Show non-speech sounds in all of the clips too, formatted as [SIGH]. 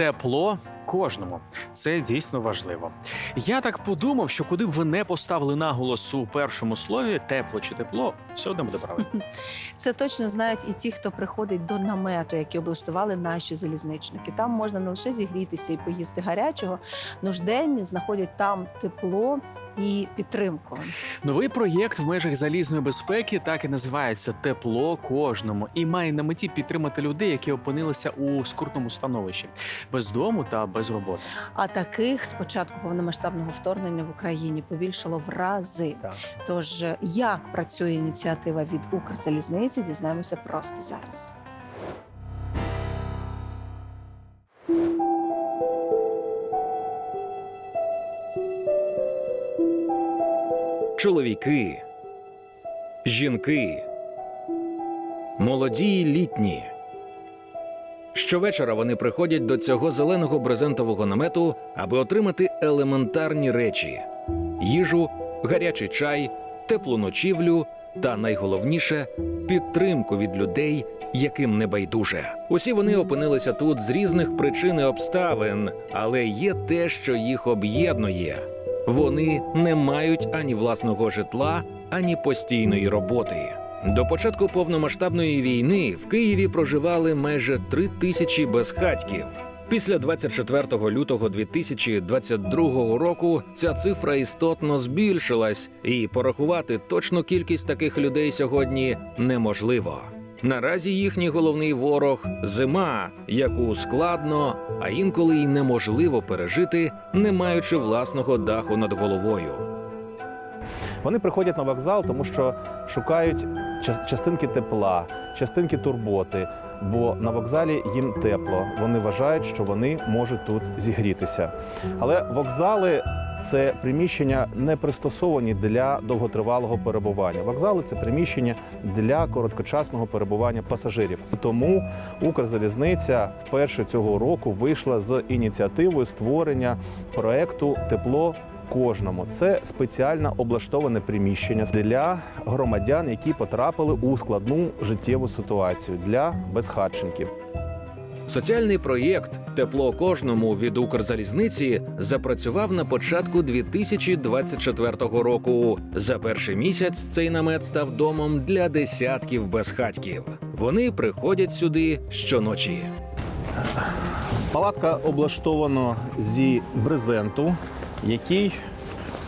Тепло кожному. Це дійсно важливо. Я так подумав, що куди б ви не поставили наголос у першому слові тепло чи тепло, все одно буде правильно. [LAUGHS] Це точно знають і ті, хто приходить до намету, які облаштували наші залізничники. Там можна не лише зігрітися і поїсти гарячого, нужденні знаходять там тепло і підтримку. Новий проєкт в межах залізної безпеки так і називається Тепло кожному і має на меті підтримати людей, які опинилися у скрутному становищі без дому та без роботи. А таких з початку повномасштабного вторгнення в Україні побільшало в рази. Так. Тож як працює ініціатива від Укрзалізниці, дізнаємося просто зараз. чоловіки, жінки, молоді літні. Щовечора вони приходять до цього зеленого брезентового намету, аби отримати елементарні речі: їжу, гарячий чай, теплу ночівлю та найголовніше підтримку від людей, яким не байдуже. Усі вони опинилися тут з різних причин і обставин, але є те, що їх об'єднує. Вони не мають ані власного житла, ані постійної роботи. До початку повномасштабної війни в Києві проживали майже три тисячі безхатьків. Після 24 лютого 2022 року ця цифра істотно збільшилась, і порахувати точну кількість таких людей сьогодні неможливо. Наразі їхній головний ворог зима, яку складно, а інколи й неможливо пережити, не маючи власного даху над головою. Вони приходять на вокзал, тому що шукають ча- частинки тепла, частинки турботи, бо на вокзалі їм тепло. Вони вважають, що вони можуть тут зігрітися. Але вокзали це приміщення не пристосовані для довготривалого перебування. Вокзали це приміщення для короткочасного перебування пасажирів. Тому Укрзалізниця вперше цього року вийшла з ініціативою створення проекту Тепло кожному. Це спеціально облаштоване приміщення для громадян, які потрапили у складну життєву ситуацію для безхатченків. Соціальний проєкт Тепло кожному від Укрзалізниці запрацював на початку 2024 року. За перший місяць цей намет став домом для десятків безхатьків. Вони приходять сюди щоночі. Палатка облаштована зі брезенту, який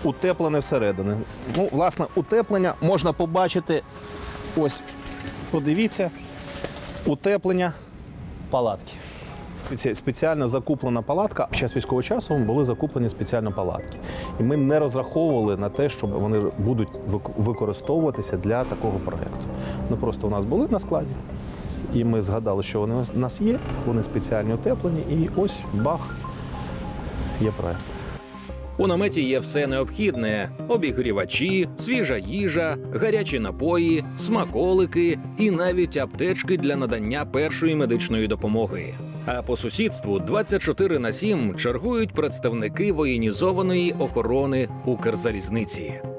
утеплений всередини. Ну, власне, утеплення можна побачити. Ось, подивіться, утеплення палатки. Спеціально закуплена палатка. Під час військового часу були закуплені спеціально палатки. І ми не розраховували на те, що вони будуть використовуватися для такого проєкту. Вони просто у нас були на складі. І ми згадали, що вони у нас- є, вони спеціально утеплені, і ось бах, є проект. У наметі є все необхідне: обігрівачі, свіжа їжа, гарячі напої, смаколики і навіть аптечки для надання першої медичної допомоги. А по сусідству 24 на 7 чергують представники воєнізованої охорони Укрзалізниці.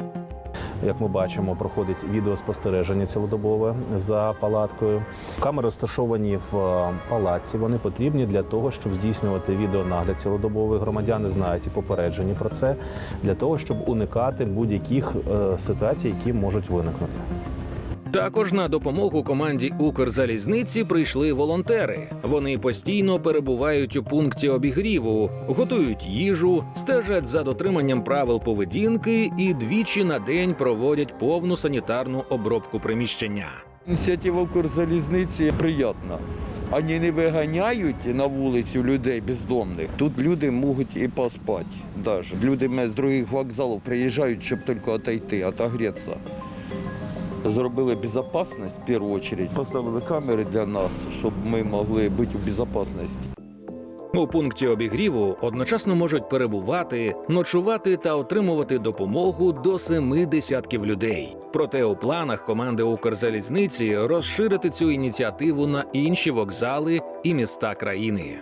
Як ми бачимо, проходить відеоспостереження цілодобове за палаткою. Камери розташовані в е, палаці. Вони потрібні для того, щоб здійснювати відеонагляд цілодобовий. Громадяни знають і попереджені про це для того, щоб уникати будь-яких е, ситуацій, які можуть виникнути. Також на допомогу команді Укрзалізниці прийшли волонтери. Вони постійно перебувають у пункті обігріву, готують їжу, стежать за дотриманням правил поведінки і двічі на день проводять повну санітарну обробку приміщення. Ініціатива Укрзалізниці приємна. Вони не виганяють на вулицю людей бездомних. Тут люди можуть і поспати. Даже. Люди з других вокзалів приїжджають, щоб тільки отойти, отогрітися. Зробили безпечність в першу чергу. Поставили камери для нас, щоб ми могли бути у безпечності. У пункті обігріву одночасно можуть перебувати, ночувати та отримувати допомогу до семи десятків людей. Проте у планах команди Укрзалізниці розширити цю ініціативу на інші вокзали і міста країни.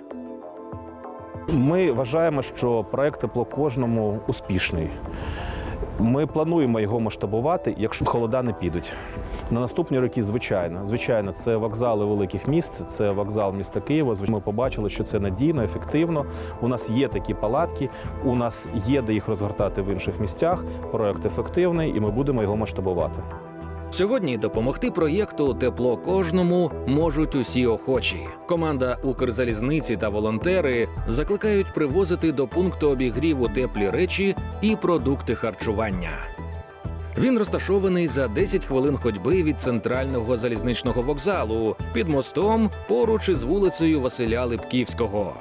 Ми вважаємо, що проект тепло кожному успішний. Ми плануємо його масштабувати, якщо холода не підуть. На наступні роки, звичайно, звичайно, це вокзали великих міст, це вокзал міста Києва. Ми побачили, що це надійно, ефективно. У нас є такі палатки, у нас є де їх розгортати в інших місцях. Проект ефективний, і ми будемо його масштабувати. Сьогодні допомогти проєкту Тепло кожному можуть усі охочі. Команда Укрзалізниці та волонтери закликають привозити до пункту обігріву теплі речі і продукти харчування. Він розташований за 10 хвилин ходьби від центрального залізничного вокзалу під мостом поруч із вулицею Василя Липківського.